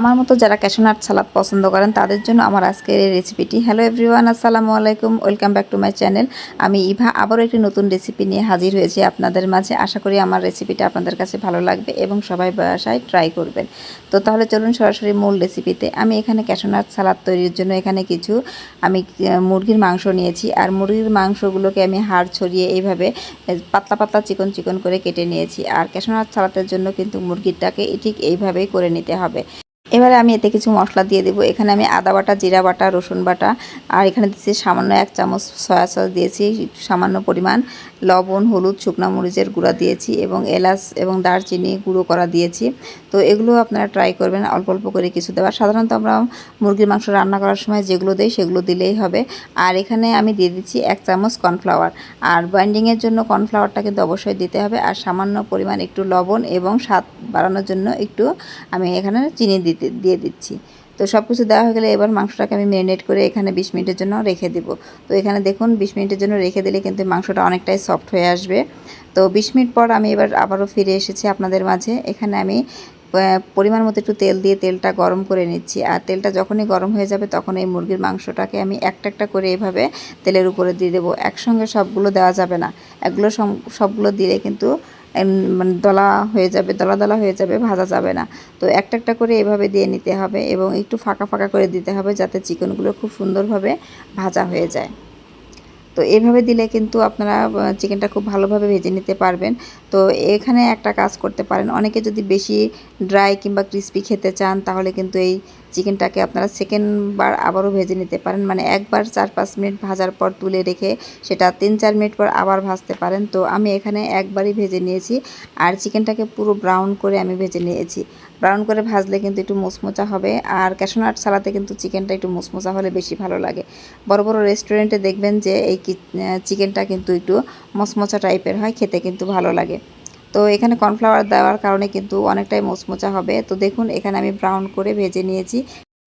আমার মতো যারা ক্যাশনাট সালাদ পছন্দ করেন, তাদের জন্য আমার আজকের এই রেসিপিটি হ্যালো এভরিওয়ান আসসালামু আলাইকুম welcome back to my channel আমি ইভা, আবারও একটি নতুন রেসিপি নিয়ে হাজির হয়েছি আপনাদের মাঝে। আশা করি আমার রেসিপিটা আপনাদের কাছে ভালো লাগবে এবং সবাই বাসায় ট্রাই করবেন। তো তাহলে চলুন সরাসরি মূল রেসিপিতে আমি এখানে ক্যাশনাট সালাদ তৈরির জন্য এখানে কিছু, আমি মুরগির মাংস নিয়েছি। আর মুরগির মাংসগুলোকে আমি হাড় ছড়িয়ে এইভাবে পাতলা পাতলা চিকন চিকন করে কেটে নিয়েছি। আর ক্যাশনাট সালাদের জন্য কিন্তু মুরগিটাকে ঠিক এইভাবেই করে নিতে হবে। এবারে আমি এতে কিছু মশলা দিয়ে দেবো। এখানে আমি আদা বাটা, জিরা বাটা, রসুন বাটা, আর এখানে দিচ্ছি সামান্য এক চামচ সয়া সস দিয়েছি সামান্য পরিমাণ। লবণ, হলুদ, শুকনো মরিচের গুঁড়া দিয়েছি এবং এলাচ এবং দারচিনি গুঁড়ো করা দিয়েছি। তো এগুলো আপনারা ট্রাই করবেন, অল্প অল্প করে কিছু দেওয়ার। সাধারণত আমরা মুরগির মাংস রান্না করার সময় যেগুলো দেই সেগুলো দিলেই হবে। আর এখানে আমি দিয়ে দিচ্ছি এক চামচ কর্নফ্লাওয়ার। আর বাইন্ডিংয়ের জন্য কর্নফ্লাওয়ারটা কিন্তু অবশ্যই দিতে হবে। আর সামান্য পরিমাণ একটু লবণ এবং স্বাদ বাড়ানোর জন্য একটু আমি এখানে চিনি দিতে দিয়ে দিচ্ছি। তো সব কিছু দেওয়া হয়ে গেলে এবার মাংসটাকে আমি ম্যারিনেট করে এখানে বিশ মিনিটের জন্য রেখে দেব। তো এখানে দেখুন, বিশ মিনিটের জন্য রেখে দিলে কিন্তু মাংসটা অনেকটাই সফট হয়ে আসবে। তো বিশ মিনিট পর আমি এবার আবারও ফিরে এসেছি আপনাদের মাঝে। এখানে আমি পরিমাণ মতো একটু তেল দিয়ে তেলটা গরম করে নিচ্ছি। আর তেলটা যখনই গরম হয়ে যাবে তখন এই মুরগির মাংসটাকে আমি একটা একটা করে এভাবে তেলের উপরে দিয়ে দেবো। একসঙ্গে সবগুলো দেওয়া যাবে না। এগুলো সবগুলো দিলে কিন্তু মানে দলা হয়ে যাবে, দলা দলা হয়ে যাবে, ভাজা যাবে না। তো একটা একটা করে এভাবে দিয়ে নিতে হবে এবং একটু ফাঁকা ফাঁকা করে দিতে হবে যাতে চিকেনগুলো খুব সুন্দরভাবে ভাজা হয়ে যায়। তো এইভাবে দিলে কিন্তু আপনারা চিকেনটা খুব ভালোভাবে ভেজে নিতে পারবেন। তো এখানে একটা কাজ করতে পারেন। অনেকে যদি বেশি ড্রাই কিংবা ক্রিস্পি খেতে চান, তাহলে কিন্তু এই চিকেনটাকে আপনারা সেকেন্ড বার আবারও ভেজে নিতে পারেন। মানে একবার চার পাঁচ মিনিট ভাজার পর তুলে রেখে সেটা তিন চার মিনিট পর আবার ভাজতে পারেন। তো আমি এখানে একবারই ভেজে নিয়েছি আর চিকেনটাকে পুরো ব্রাউন করে আমি ভেজে নিয়েছি। ব্রাউন করে ভাজলে কিন্তু একটু মুচমোচা হবে আর ক্যাশনাট সালাতে কিন্তু চিকেনটা একটু মুচমোচা হলে বেশি ভালো লাগে। বড় বড় রেস্টুরেন্টে দেখবেন যে এই চিকেনটা কিন্তু একটু মচমচা টাইপের হয়, খেতে কিন্তু ভালো লাগে। তো এখানে কর্নফ্লাওয়ার দেওয়ার কারণে কিন্তু অনেকটাই মোচমোচা হবে। তো দেখুন, এখানে আমি ব্রাউন করে ভেজে নিয়েছি।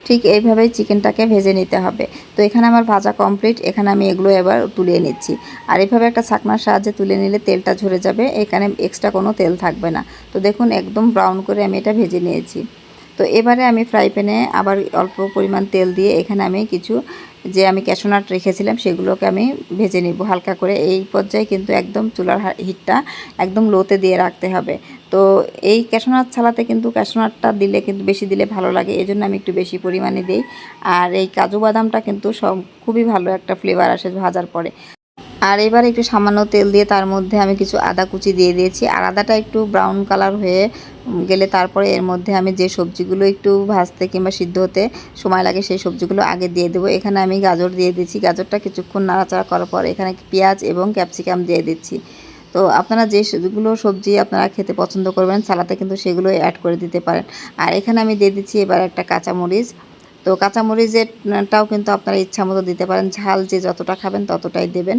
ঠিক এইভাবেই চিকেনটাকে ভেজে নিতে হবে। তো এখানে আমার ভাজা কমপ্লিট। এখানে আমি এগুলো এবার তুলিয়ে নিচ্ছি। আর এভাবে একটা ছাকনার সাহায্যে তুলে নিলে তেলটা ঝরে যাবে। এখানে এক্সট্রা কোনো তেল থাকবে না। তো দেখুন, একদম ব্রাউন করে আমি এটা ভেজে নিয়েছি। তো এবারে আমি ফ্রাই প্যানে আবার অল্প পরিমাণ তেল দিয়ে এখানে আমি কিছু যে আমি ক্যাশোনাট রেখেছিলাম সেগুলোকে আমি ভেজে নিব। হালকা করে এই পর্যায়ে কিন্তু একদম চুলার হিটটা একদম লোতে দিয়ে রাখতে হবে। তো এই ক্যাশোনাট ছালাতে কিন্তু ক্যাশোনাটটা দিলে কিন্তু বেশি দিলে ভালো লাগে এই জন্য আমি একটু বেশি পরিমাণে দিই। আর এই কাজু বাদামটা কিন্তু সব খুবই ভালো একটা ফ্লেভার আসে ভাজার পরে। আর এবার একটু সামান্য তেল দিয়ে তার মধ্যে আমি কিছু আদা কুচি দিয়ে দিয়েছি। আর আদাটা একটু ব্রাউন কালার হয়ে গেলে তারপরে এর মধ্যে আমি যে সবজিগুলো একটু ভাজতে কিংবা সিদ্ধ হতে সময় লাগে সেই সবজিগুলো আগে দিয়ে দেবো। এখানে আমি গাজর দিয়ে দিচ্ছি গাজরটা কিছুক্ষণ নাড়াচাড়া করার পর এখানে পেঁয়াজ এবং ক্যাপসিকাম দিয়ে দিচ্ছি। তো আপনারা যে যেগুলো সবজি আপনারা খেতে পছন্দ করবেন সালাতে কিন্তু সেগুলো অ্যাড করে দিতে পারেন। আর এখানে আমি দিয়ে দিচ্ছি এবার একটা কাঁচামরিচ তো কাঁচামরিচেরটাও কিন্তু আপনারা ইচ্ছা মতো দিতে পারেন। ঝাল যে যতটা খাবেন ততটাই দেবেন।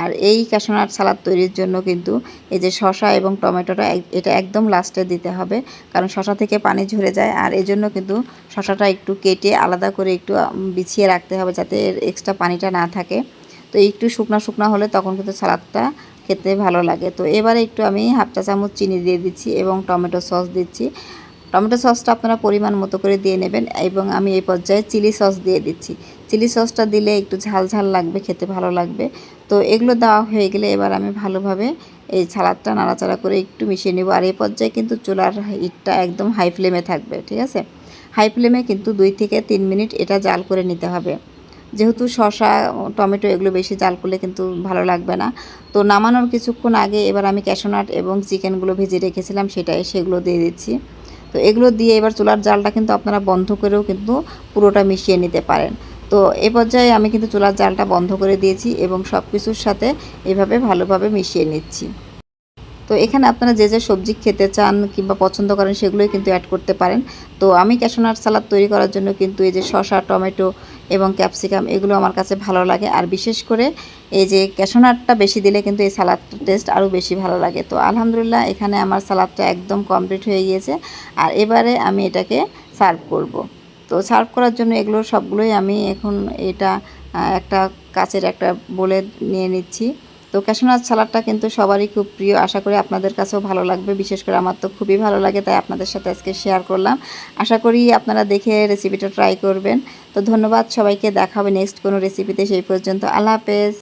আর এই ক্যাশনাট সালাদ তৈরির জন্য কিন্তু এই যে শশা এবং টমেটোটা এটা একদম লাস্টে দিতে হবে। কারণ শশা থেকে পানি ঝরে যায়। আর এই জন্য কিন্তু শশাটা একটু কেটে আলাদা করে একটু বিছিয়ে রাখতে হবে যাতে এর এক্সট্রা পানিটা না থাকে। তো একটু শুকনো শুকনো হলে তখন কিন্তু সালাদটা খেতে ভালো লাগে। তো এবারে একটু আমি হাফ চা চামচ চিনি দিয়ে দিচ্ছি এবং টমেটো সস দিচ্ছি। টমেটো সসটা আপনারা পরিমাণ মতো করে দিয়ে নেবেন এবং আমি এই পর্যায়ে চিলি সস দিয়ে দিচ্ছি। চিলি সসটা দিলে একটু ঝাল ঝাল লাগবে, খেতে ভালো লাগবে। তো এগুলো দেওয়া হয়ে গেলে এবার আমি ভালোভাবে এই সালাদটা নাড়াচাড়া করে একটু মিশিয়ে নেব। আর এই পর্যায়ে কিন্তু চুলার হিটটা একদম হাই ফ্লেমে থাকবে, ঠিক আছে? হাই ফ্লেমে কিন্তু দুই থেকে তিন মিনিট এটা জাল করে নিতে হবে। যেহেতু শসা, টমেটো এগুলো বেশি জাল করলে কিন্তু ভালো লাগবে না। তো নামানোর কিছুক্ষণ আগে এবার আমি ক্যাশোনাট এবং চিকেনগুলো ভেজে রেখেছিলাম, সেটাই সেগুলো দিয়ে দিচ্ছি। তো এগুলো দিয়ে এবার চুলার জালটা কিন্তু আপনারা বন্ধ করেও কিন্তু পুরোটা মিশিয়ে নিতে পারেন। তো এ পর্যায়ে আমি কিন্তু চুলার জালটা বন্ধ করে দিয়েছি এবং সব কিছুর সাথে এভাবে ভালোভাবে মিশিয়ে নিচ্ছি। তো এখানে আপনারা যে যে সবজি খেতে চান কিংবা পছন্দ করেন সেগুলোই কিন্তু অ্যাড করতে পারেন। তো আমি ক্যাশোনাট সালাদ তৈরি করার জন্য কিন্তু এই যে শসা, টমেটো এবং ক্যাপসিকাম এগুলো আমার কাছে ভালো লাগে। আর বিশেষ করে এই যে ক্যাশোনাটটা বেশি দিলে কিন্তু এই সালাদটার টেস্ট আরও বেশি ভালো লাগে। তো আলহামদুলিল্লাহ এখানে আমার সালাদটা একদম কমপ্লিট হয়ে গিয়েছে। আর এবারে আমি এটাকে সার্ভ করব। তো সার্ভ করার জন্য এগুলো সবগুলোই আমি এখন এটা একটা কাচের একটা বলে নিয়ে নিচ্ছি। তো ক্যাশনাথ সালাডটা কিন্তু সবারই খুব প্রিয়। আশা করি আপনাদের কাছেও ভালো লাগবে। বিশেষ করে আমার তো খুবই ভালো লাগে, তাই আপনাদের সাথে আজকে শেয়ার করলাম। আশা করি আপনারা দেখে রেসিপিটা ট্রাই করবেন। তো ধন্যবাদ সবাইকে। দেখাবে নেক্সট কোনো রেসিপিতে সেই পর্যন্ত। আল্লাহ হাফেজ।